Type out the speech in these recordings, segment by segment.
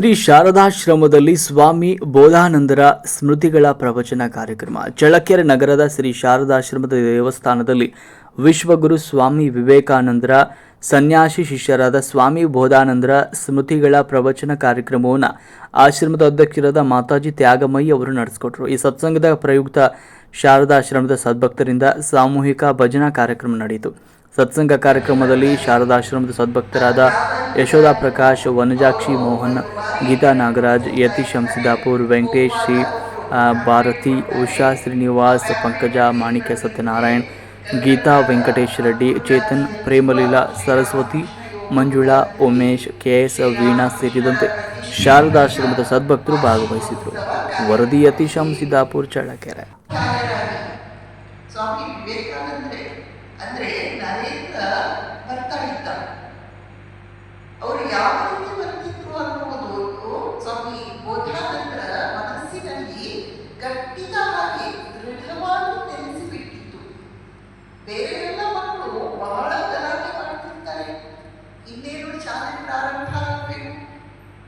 ಶ್ರೀ ಶಾರದಾಶ್ರಮದಲ್ಲಿ ಸ್ವಾಮಿ ಬೋಧಾನಂದರ ಸ್ಮೃತಿಗಳ ಪ್ರವಚನ ಕಾರ್ಯಕ್ರಮ. ಚಳ್ಳಕೆರೆ ನಗರದ ಶ್ರೀ ಶಾರದಾಶ್ರಮದ ದೇವಸ್ಥಾನದಲ್ಲಿ ವಿಶ್ವಗುರು ಸ್ವಾಮಿ ವಿವೇಕಾನಂದರ ಸನ್ಯಾಸಿ ಶಿಷ್ಯರಾದ ಸ್ವಾಮಿ ಬೋಧಾನಂದರ ಸ್ಮೃತಿಗಳ ಪ್ರವಚನ ಕಾರ್ಯಕ್ರಮವನ್ನು ಆಶ್ರಮದ ಅಧ್ಯಕ್ಷರಾದ ಮಾತಾಜಿ ತ್ಯಾಗಮಯಿ ಅವರು ನಡೆಸಿಕೊಟ್ರು. ಈ ಸತ್ಸಂಗದ ಪ್ರಯುಕ್ತ ಶಾರದಾಶ್ರಮದ ಸದ್ಭಕ್ತರಿಂದ ಸಾಮೂಹಿಕ ಭಜನಾ ಕಾರ್ಯಕ್ರಮ ನಡೆಯಿತು. ಸತ್ಸಂಗ ಕಾರ್ಯಕ್ರಮದಲ್ಲಿ ಶಾರದಾಶ್ರಮದ ಸದ್ಭಕ್ತರಾದ ಯಶೋಧಾ ಪ್ರಕಾಶ್, ವನಜಾಕ್ಷಿ ಮೋಹನ್, ಗೀತಾ ನಾಗರಾಜ್, ಯತೀಶ್ ಶಂಸಿದಾಪುರ್, ವೆಂಕಟೇಶ್ ಶ್ರೀ ಭಾರತಿ, ಉಷಾ ಶ್ರೀನಿವಾಸ್, ಪಂಕಜ ಮಾಣಿಕ್ಯ ಸತ್ಯನಾರಾಯಣ್, ಗೀತಾ ವೆಂಕಟೇಶ್ ರೆಡ್ಡಿ, ಚೇತನ್ ಪ್ರೇಮಲೀಲಾ, ಸರಸ್ವತಿ ಮಂಜುಳಾ, ಉಮೇಶ್, ಕೆ ಎಸ್, ವೀಣಾ ಸೇರಿದಂತೆ ಶಾರದಾಶ್ರಮದ ಸದ್ಭಕ್ತರು ಭಾಗವಹಿಸಿದರು. ವರದಿ, ಯತೀಶ್ ಶಂಸಿದಾಪುರ್, ಚಳ್ಳಕೆರೆ. ಬರ್ತಾ ಇದ್ದ. ಅವರು ಯಾವ ರೀತಿ ಬರ್ತಿದ್ರು ಅನ್ನುವುದು ಸ್ವಾಮಿ ಬೋಧಾನಂದರ ಮನಸ್ಸಿನಲ್ಲಿ ಗಟ್ಟಿತವಾಗಿ ದೃಢವಾಗಿ ನೆಲೆಸಿಬಿಟ್ಟಿತ್ತು ಬೇರೆ ಎಲ್ಲ ಮಕ್ಕಳು ಬಹಳ ಗಲಾಟೆ ಮಾಡ್ತಿರ್ತಾರೆ. ಇನ್ನೇನು ಶಾಲೆ ಪ್ರಾರಂಭ ಆಗಬೇಕು.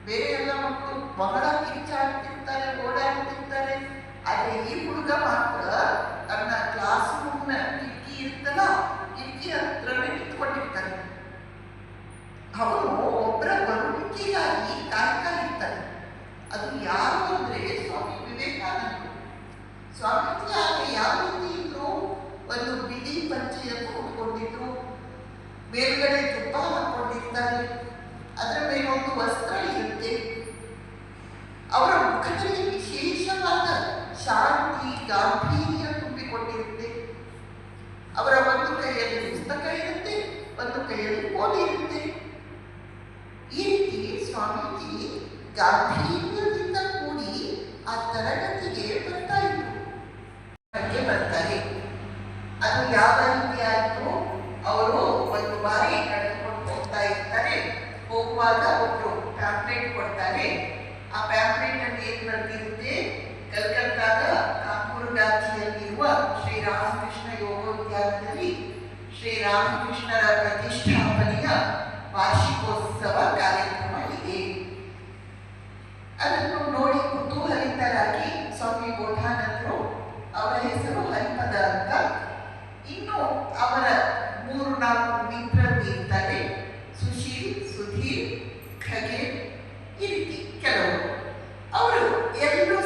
ಬೇರೆ ಎಲ್ಲ ಮಕ್ಕಳು ಬಹಳ ಕಿಚ್ಚಾಡ್ತಿರ್ತಾರೆ ಓಡಾಡ್ತಿರ್ತಾರೆ. ಆದರೆ ಈ ಹುಡುಗ ಮಾತ್ರ ಸ್ವಾಮೀಜಿ ಆಗ ಯಾವ ರೀತಿ ಇದ್ರು ಒಂದು ಬಿಳಿ ಪಂಚೆಯನ್ನು ಉಟ್ಕೊಂಡಿದ್ರು, ಮೇಲ್ಗಡೆ ತುಪ್ಪ ಹಾಕೊಂಡಿರ್ತಾರೆ, ಅದರ ಮೇಲೆ ಒಂದು ವಸ್ತ್ರ ಇರುತ್ತೆ. ಅವರ ಮುಖದಲ್ಲಿ ವಿಶೇಷವಾದ ಶಾಂತಿ, ಗಾಂಭೀರ್ಯ ತುಂಬಿಕೊಂಡಿರುತ್ತೆ. ಅವರ ಒಂದು ಕೈಯಲ್ಲಿ ಪುಸ್ತಕ ಇರುತ್ತೆ, ಒಂದು ಕೈಯಲ್ಲಿ ಫೋನ್ ಇರುತ್ತೆ. ಈ ರೀತಿ ಸ್ವಾಮೀಜಿ ಗಾಂಭೀರ್ಯದಿಂದ ಕೂಡಿ ಆ ತರಗತಿಗೆ ಕೊಡ್ತಾರೆ ಆ ಪ್ಯಾಂಪ್ಲೆಟ್ ಅಲ್ಲಿ ಏನ್ ಬರ್ತಿರುತ್ತೆ ಕಲ್ಕತ್ತಾದ ಕಾಂಪೂರ್ ಗಾಂಧಿಯಲ್ಲಿರುವ ಶ್ರೀರಾಮಕೃಷ್ಣ ಯೋಗೋದ್ಯಾನದಲ್ಲಿ ಶ್ರೀರಾಮಕೃಷ್ಣರ ಪ್ರತಿಷ್ಠಾಪನೆಯ ವಾರ್ಷಿಕೋತ್ಸವ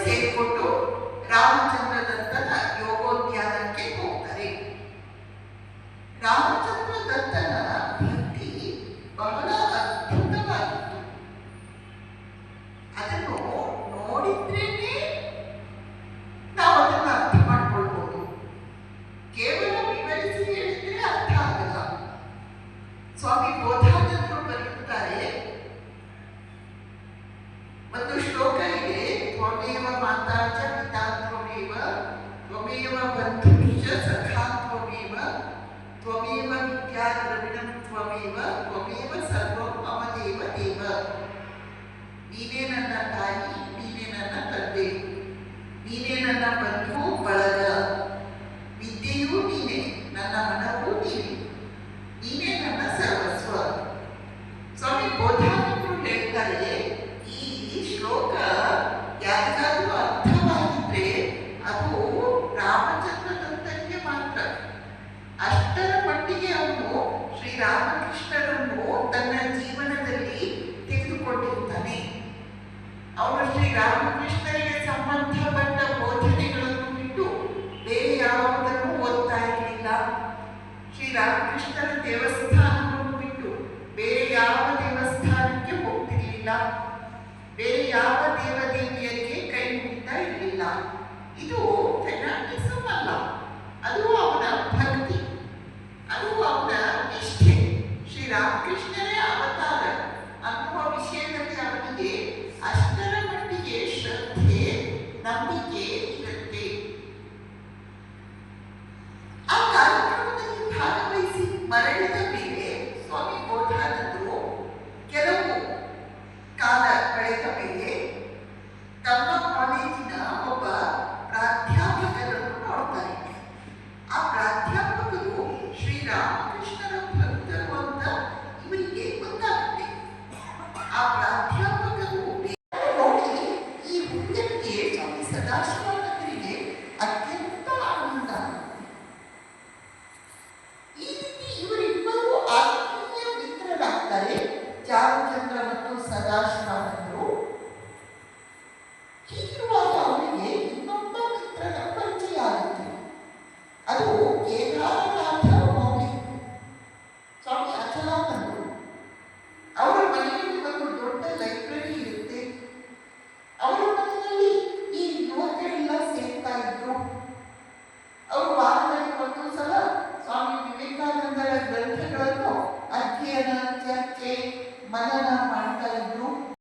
ಸೇರಿಕೊಂಡು ರಾಮಚಂದ್ರ комитета. ತನ್ನ ಜೀವನದಲ್ಲಿ ತೆಗೆದುಕೊಂಡಿರ್ತಾನೆ. ಅವನು ಶ್ರೀ ರಾಮಕೃಷ್ಣರಿಗೆ ಸಂಬಂಧಪಟ್ಟ ಬೋಧನೆಗಳನ್ನು ಬಿಟ್ಟು ಬೇರೆ ಯಾವುದನ್ನು ಓದ್ತಾ ಇರಲಿಲ್ಲ. ಶ್ರೀರಾಮಕೃಷ್ಣರ ದೇವಸ್ಥಾನವನ್ನು que algo que